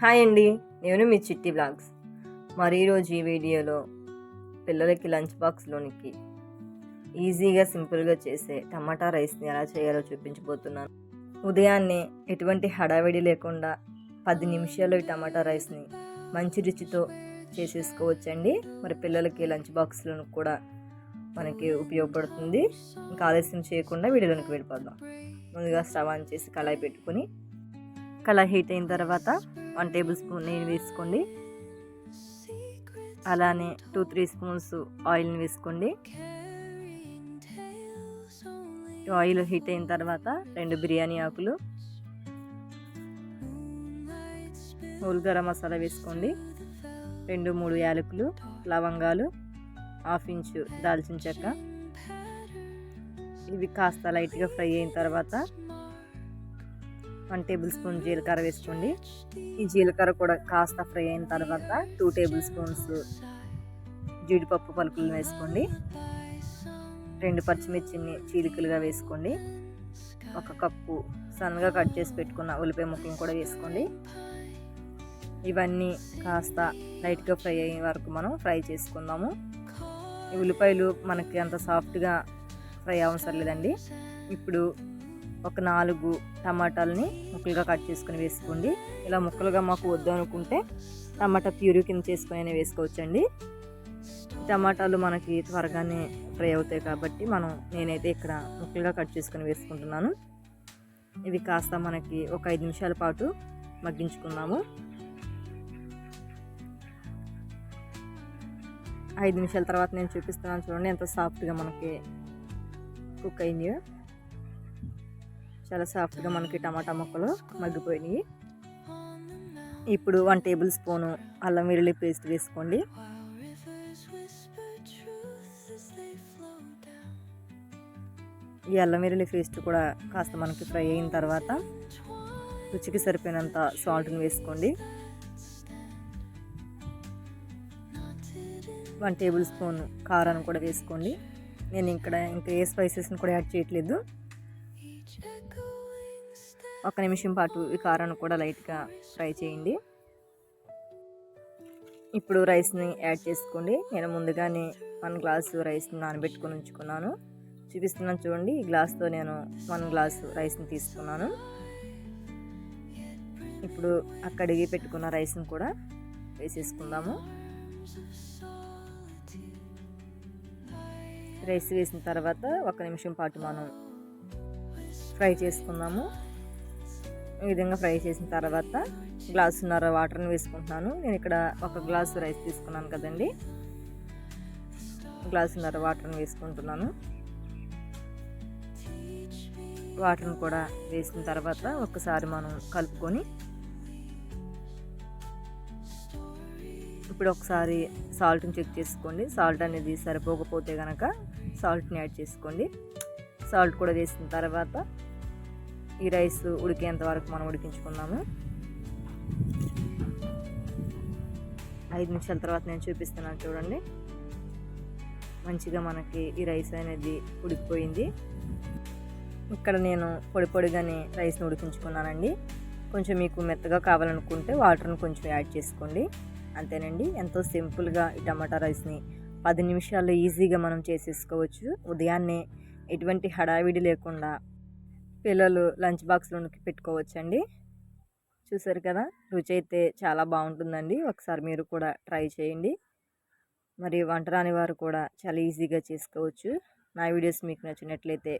Hi అండి నేను మీ చిట్టి బ్లాగ్స్. మరి ఈరోజు ఈ వీడియోలో పిల్లలకి లంచ్ బాక్స్లోనికి ఈజీగా సింపుల్గా చేసే టమాటా రైస్ని ఎలా చేయాలో చూపించబోతున్నాను. ఉదయాన్నే ఎటువంటి హడావిడి లేకుండా పది నిమిషాలు ఈ టమాటా రైస్ని మంచి రుచితో చేసేసుకోవచ్చండి. మరి పిల్లలకి లంచ్ బాక్స్లో కూడా మనకి ఉపయోగపడుతుంది. ఇంకా ఆలస్యం చేయకుండా వీడియోలోనికి వెళ్ళిపోదాం. ముందుగా స్టవ్ ఆన్ చేసి కళాయి పెట్టుకుని కలర్ హీట్ అయిన తర్వాత వన్ టేబుల్ స్పూన్ నెయ్యి వేసుకోండి. అలానే టూ త్రీ స్పూన్స్ ఆయిల్ని వేసుకోండి. ఆయిల్ హీట్ అయిన తర్వాత రెండు బిర్యానీ ఆకులు హోల్ గరం మసాలా వేసుకోండి. రెండు మూడు యాలకులు లవంగాలు హాఫ్ ఇంచు దాల్చిన చెక్క. ఇవి కాస్త లైట్గా ఫ్రై అయిన తర్వాత వన్ టేబుల్ స్పూన్ జీలకర్ర వేసుకోండి. ఈ జీలకర్ర కూడా కాస్త ఫ్రై అయిన తర్వాత టూ టేబుల్ స్పూన్స్ జీడిపప్పు పలుకులు వేసుకోండి. రెండు పచ్చిమిర్చిని చీలికలుగా వేసుకోండి. ఒక కప్పు సన్నగా కట్ చేసి పెట్టుకున్న ఉల్లిపాయ ముక్కలను కూడా వేసుకోండి. ఇవన్నీ కాస్త లైట్గా ఫ్రై అయ్యే వరకు మనం ఫ్రై చేసుకుందాము. ఈ ఉల్లిపాయలు మనకి అంత సాఫ్ట్గా ఫ్రై అవసరం లేదండి. ఇప్పుడు ఒక నాలుగు టమాటాలని ముక్కలుగా కట్ చేసుకుని వేసుకోండి. ఇలా ముక్కలుగా మాకు వద్దు అనుకుంటే టమాటా ప్యూరీ కింద చేసుకుని వేసుకోవచ్చండి. టమాటాలు మనకి త్వరగానే ఫ్రై అవుతాయి కాబట్టి మనం నేనైతే ఇక్కడ ముక్కలుగా కట్ చేసుకుని వేసుకుంటున్నాను. ఇవి కాస్త మనకి ఒక ఐదు నిమిషాల పాటు మగ్గించుకుందాము. ఐదు నిమిషాల తర్వాత నేను చూపిస్తున్నాను చూడండి ఎంత సాఫ్ట్గా మనకి కుక్ అయింది. చాలా సాఫ్ట్గా మనకి టమాటా ముక్కలు మగ్గిపోయినాయి. ఇప్పుడు వన్ టేబుల్ స్పూను అల్లం వెల్లుల్లి పేస్ట్ వేసుకోండి. ఈ అల్లం వెల్లుల్లి పేస్ట్ కూడా కాస్త మనకి ఫ్రై అయిన తర్వాత రుచికి సరిపోయినంత సాల్ట్ని వేసుకోండి. వన్ టేబుల్ స్పూన్ కారాన్ని కూడా వేసుకోండి. నేను ఇక్కడ ఇంకా ఏ స్పైసెస్ని కూడా యాడ్ చేయట్లేదు. ఒక నిమిషం పాటు ఈ కారాన్ని కూడా లైట్గా ఫ్రై చేయండి. ఇప్పుడు రైస్ని యాడ్ చేసుకోండి. నేను ముందుగానే వన్ గ్లాసు రైస్ని నానబెట్టుకొని ఉంచుకున్నాను. చూపిస్తున్నాను చూడండి ఈ గ్లాస్తో నేను వన్ గ్లాసు రైస్ని తీసుకున్నాను. ఇప్పుడు అక్కడికి పెట్టుకున్న రైస్ని కూడా వేసేసుకుందాము. రైస్ వేసిన తర్వాత ఒక నిమిషం పాటు మనం ఫ్రై చేసుకుందాము. ఈ విధంగా ఫ్రై చేసిన తర్వాత గ్లాసున్నర వాటర్ని వేసుకుంటున్నాను. నేను ఇక్కడ ఒక గ్లాసు రైస్ తీసుకున్నాను కదండి. గ్లాసున్నర వాటర్ని వేసుకుంటున్నాను. వాటర్ని కూడా వేసిన తర్వాత ఒకసారి మనం కలుపుకొని ఇప్పుడు ఒకసారి సాల్ట్ని చెక్ చేసుకోండి. సాల్ట్ అనేది సరిపోకపోతే కనుక సాల్ట్ని యాడ్ చేసుకోండి. సాల్ట్ కూడా వేసిన తర్వాత ఈ రైస్ ఉడికేంత వరకు మనం ఉడికించుకున్నాము ఐదు నిమిషాల తర్వాత నేను చూపిస్తున్నాను చూడండి. మంచిగా మనకి ఈ రైస్ అనేది ఉడికిపోయింది. ఇక్కడ నేను పొడి పొడిగానే రైస్ని ఉడికించుకున్నానండి. కొంచెం మీకు మెత్తగా కావాలనుకుంటే వాటర్ని కొంచెం యాడ్ చేసుకోండి. అంతేనండి ఎంతో సింపుల్గా ఈ టమాటా రైస్ని పది నిమిషాల్లో ఈజీగా మనం చేసేసుకోవచ్చు. ఉదయాన్నే ఎటువంటి హడావిడి లేకుండా పిల్లలు లంచ్ బాక్స్లో పెట్టుకోవచ్చండి. చూసారు కదా రుచి అయితే చాలా బాగుంటుందండి. ఒకసారి మీరు కూడా ట్రై చేయండి. మరి వంట రాని వారు కూడా చాలా ఈజీగా చేసుకోవచ్చు. నా వీడియోస్ మీకు నచ్చినట్లయితే